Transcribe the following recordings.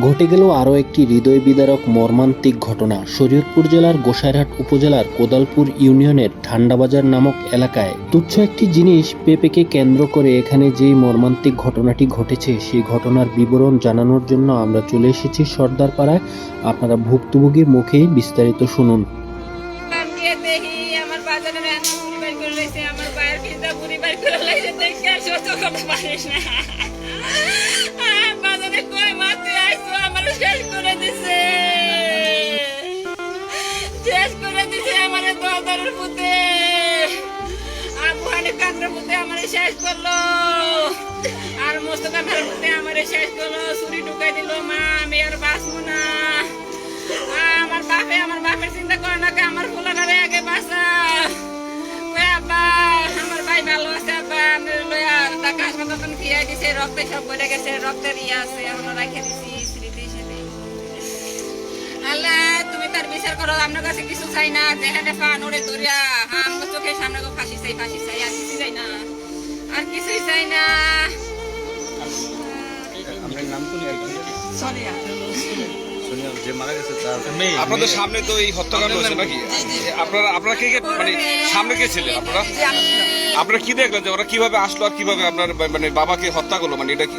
ঘটে গেল আরও একটি হৃদয় বিদারক মর্মান্তিক ঘটনা। শরীয়তপুর জেলার গোসাইরহাট উপজেলার কোদালপুর ইউনিয়নের ঠান্ডাবাজার নামক এলাকায়। তুচ্ছ একটি জিনিস পেঁপেকে কেন্দ্র করে এখানে যেই মর্মান্তিক ঘটনাটি ঘটেছে, সেই ঘটনার বিবরণ জানানোর জন্য আমরা চলে এসেছি সর্দারপাড়ায়। আপনারা ভুক্তভোগীর মুখেই বিস্তারিত শুনুন। আমার আমার দোকানের পুতে আবু হানি কান্দ্র পুতে আমার শেষ করল। আর মোস্তফা ভাইয়ের পুতে আমার শেষ করল। ছুরি ঢুকাই দিল, মা, আমি আর বাঁচবো না। আমার বাপে, আমার বাপের চিন্তা করে না আমার ফুলাটারে আগে বাঁচা। আব্বা, আমার ভাই ভালো আছে আব্বা। আমি লইয়া টাকা হাসপাতাল ফিরাই দিছে সব বলে গেছে, রক্তের ইয়ে আছে এখনও রাখে দিছি। বিচার করো আপনার কাছে কিছু চাই না? যেখানে ফান উড়ে দরিয়া। হ্যাঁ আমার চোখের সামনে গো ফাঁসি চাই ফাঁসি চাই আর কিছু চাই না। আর কিছুই চাই না। আপনাদের সামনে তো এই হত্যাকাণ্ড নাকি? আপনারা আপনারা কে মানে সামনে কে ছিলেন আপনারা? আপনারা কি দেখলেন যে ওরা কীভাবে আসলো আর কীভাবে আপনার মানে বাবাকে হত্যা করল? মানে এটা কি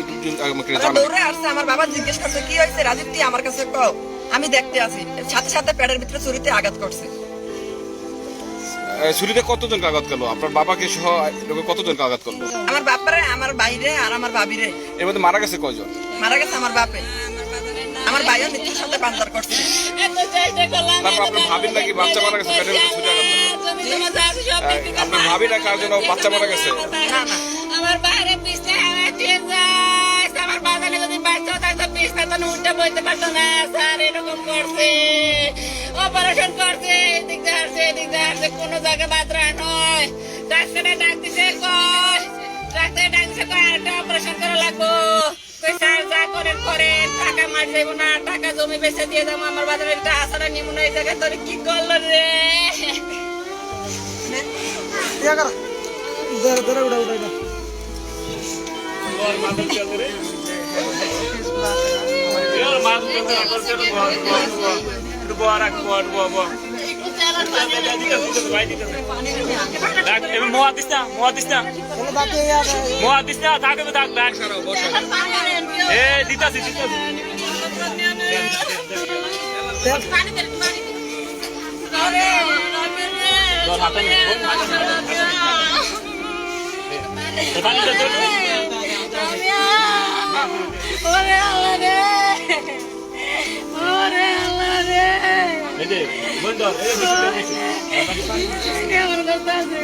আমাকে ওরা আমার বাবা জিজ্ঞেস করছে কি হয়েছে রাজীব তুই আমার কাছে কও। দেখতে আছি। সাথে সাথে প্যাডের ভিতরে ছুরিতে আঘাত করছে। ছুরিতে কতজন আঘাত করল? আপনার বাবাকে সহ আঘাত করল? আমার বাপারে আমার বাইরে আর আমার বাবিরে এর মধ্যে মারা গেছে কয়জন? মারা গেছে আমার বাপে। আমার ভাইও মৃত্যুর সাথে পান্তার করছে। তারপর আপনার ভাবির নাকি বাচ্চা মারা গেছে? ছুরি আঘাত আপনার ভাবি না কার জন্য বাচ্চা মারা গেছে? না না। আমার বাইরে পিছনে আমার ট্রেন যায় আমার বাজারে যদি বাচ্চা থাকতো পিছনে তো উল্টা বইতে পারতো না। স্যার এরকম করছে অপারেশন করছে এদিক দিয়ে হারছে এদিক দিয়ে হারছে কোনো জায়গায় বাতরা নয়। ডাক্তারে ডাক দিছে কয় ডাক্তারে ডাক দিছে কয় আরেকটা অপারেশন করা লাগবো। কই স্যার যা করেন করেন টাকা মার যাইব না টাকা জমি বেচে দিয়ে যাব আমার বাজারে একটা আসারা নিমু না এই জায়গায় তোর কি করল রে? মোয়া দিস না মোয়া দিস না মোয়া দিস না থাকে থাক ব্যাগ এ দিতাছি দিতাছি পানি এই যে বন্ধ এই যে